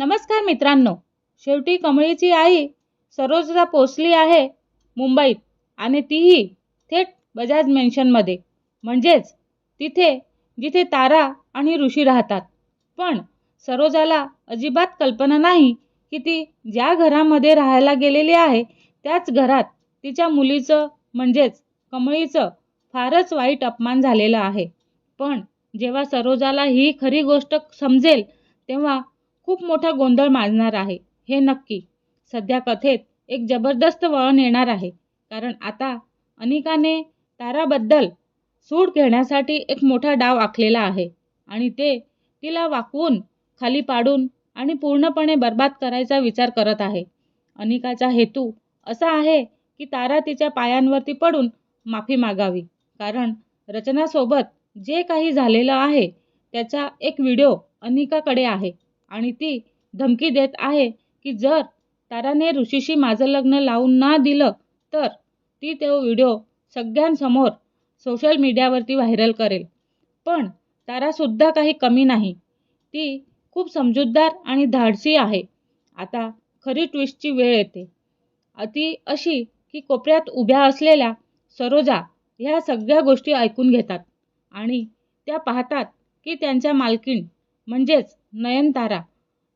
नमस्कार मित्रांनो. शेवटी कमळीची आई सरोजला पोचली आहे मुंबईत आणि तीही थेट बजाज मेन्शनमध्ये म्हणजेच तिथे जिथे तारा आणि ऋषी राहतात. पण सरोजाला अजिबात कल्पना नाही की ती ज्या घरामध्ये राहायला गेलेली आहे त्याच घरात तिच्या मुलीचं म्हणजेच कमळीचं फारच वाईट अपमान झालेला आहे. पण जेव्हा सरोजाला ही खरी गोष्ट समजेल तेव्हा खूप मोठा गोंधळ माजणार आहे. हे नक्की. सध्या कथेत एक जबरदस्त वळण येणार आहे. कारण आता अनिकाने ताराबद्दल सूड घेण्यासाठी एक मोठा डाव आखलेला आहे. आणि ते तिला वाकवून खाली पाडून आणि पूर्णपणे बर्बाद करायचा विचार करत आहे. अनिकाचा हेतू असा आहे की तारा तिच्या पायांवरती पडून माफी मागावी. कारण रचनासोबत जे काही झालेलं आहे त्याचा एक व्हिडिओ अनिकाकडे आहे. आणि ती धमकी देत आहे की जर ताराने ऋषीशी माझं लग्न लावून ना दिलं तर ती तो व्हिडिओ सगळ्यांसमोर सोशल मीडियावरती व्हायरल करेल. पण तारासुद्धा काही कमी नाही. ती खूप समजूतदार आणि धाडसी आहे. आता खरी ट्विस्टची वेळ येते. ती अशी की कोपऱ्यात उभ्या असलेल्या सरोजा ह्या सगळ्या गोष्टी ऐकून घेतात आणि त्या पाहतात की त्यांच्या मालकीण म्हणजेच नयनतारा.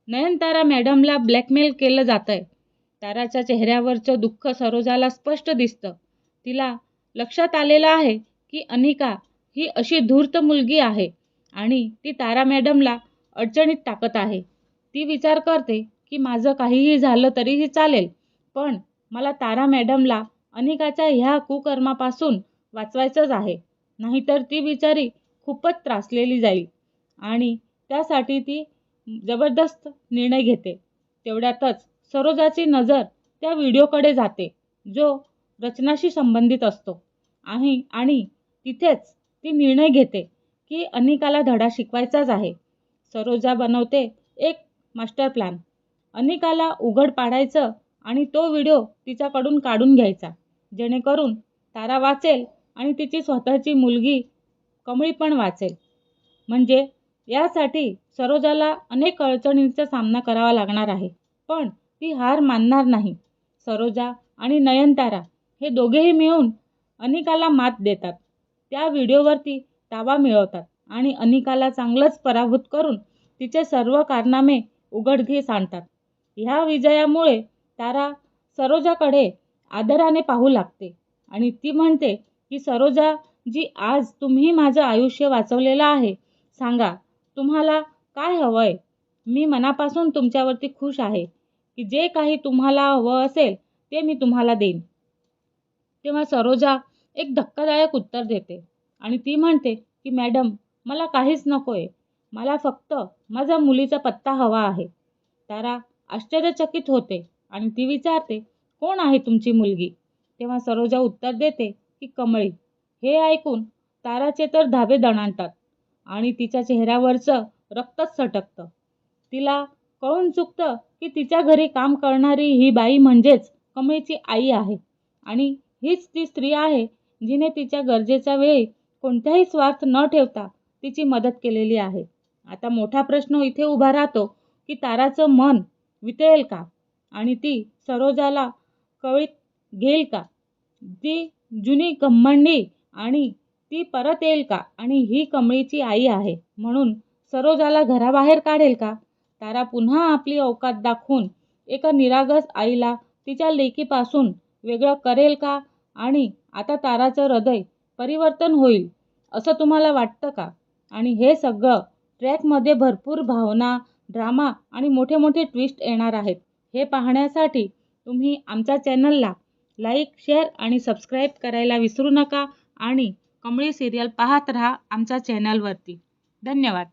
नयनतारा मॅडमला ब्लॅकमेल केलं जात आहे ताराच्या चेहऱ्यावरचं दुःख सरोजाला स्पष्ट दिसतं. तिला लक्षात आलेलं आहे की अनिका ही अशी धूर्त मुलगी आहे आणि ती तारा मॅडमला अडचणीत टाकत आहे. ती विचार करते की माझं काहीही झालं तरीही चालेल पण मला तारा मॅडमला अनिकाच्या ह्या कुकर्मापासून वाचवायचंच आहे. नाहीतर ती बिचारी खूपच त्रासलेली जाईल आणि त्यासाठी ती जबरदस्त निर्णय घेते. तेवढ्यातच सरोजाची नजर त्या व्हिडिओकडे जाते जो रचनाशी संबंधित असतो. आणि आणि तिथेच ती निर्णय घेते की अनिकाला धडा शिकवायचाच आहे. सरोजा बनवते एक मास्टर प्लॅन. अनिकाला उघड पाडायचं आणि तो व्हिडिओ तिच्याकडून काढून घ्यायचा. जेणेकरून तारा वाचेल आणि तिची स्वतःची मुलगी कमळी पण वाचेल. म्हणजे यासाठी सरोजाला अनेक अडचणींचा सामना करावा लागणार आहे. पण ती हार मानणार नाही. सरोजा आणि नयनतारा हे दोघेही मिळून अनिकाला मात देतात. त्या व्हिडिओवरती ताबा मिळवतात आणि अनिकाला चांगलंच पराभूत करून तिचे सर्व कारनामे उघडकीस आणतात. ह्या विजयामुळे तारा सरोजाकडे आदराने पाहू लागते आणि ती म्हणते की सरोजा जी आज तुम्ही माझं आयुष्य वाचवलेलं आहे सांगा तुम्हाला काय हवं आहे मी मनापासून तुमच्यावरती खुश आहे की जे काही तुम्हाला हवं असेल ते मी तुम्हाला देईन. तेव्हा सरोजा एक धक्कादायक उत्तर देते आणि ती म्हणते की मॅडम मला काहीच नको आहे मला फक्त माझ्या मुलीचा पत्ता हवा आहे. तारा आश्चर्यचकित होते आणि ती विचारते कोण आहे तुमची मुलगी? तेव्हा सरोजा उत्तर देते की कमळी. हे ऐकून ताराचे तर धाबे दणाणतात. आणि तिच्या चेहऱ्यावरचं रक्तच सटकतं. तिला कळून चुकतं की तिच्या घरी काम करणारी ही बाई म्हणजेच कमळीची आई आहे. आणि हीच ती स्त्री आहे जिने तिच्या गरजेच्या वेळी कोणत्याही स्वार्थ न ठेवता तिची मदत केलेली आहे. आता मोठा प्रश्न इथे उभा राहतो की ताराचं मन वितळेल का? आणि ती सरोजाला कळीत घेईल का? ती जुनी घम्मंडी आणि ती परत येईल का? आणि ही कमळीची आई आहे. म्हणून सरोजाला घराबाहेर काढेल का? तारा पुन्हा आपली अवकात दाखवून एका निरागस आईला तिच्या लेकीपासून वेगळं करेल का? आणि आता ताराचं हृदय परिवर्तन होईल असं तुम्हाला वाटतं का? आणि हे सगळं ट्रॅकमध्ये भरपूर भावना ड्रामा आणि मोठे मोठे ट्विस्ट येणार आहेत. हे पाहण्यासाठी तुम्ही आमच्या चॅनलला लाईक शेअर आणि सबस्क्राईब करायला विसरू नका आणि कमळी सिरियल पाहत राहा आमच्या चॅनलवरती धन्यवाद.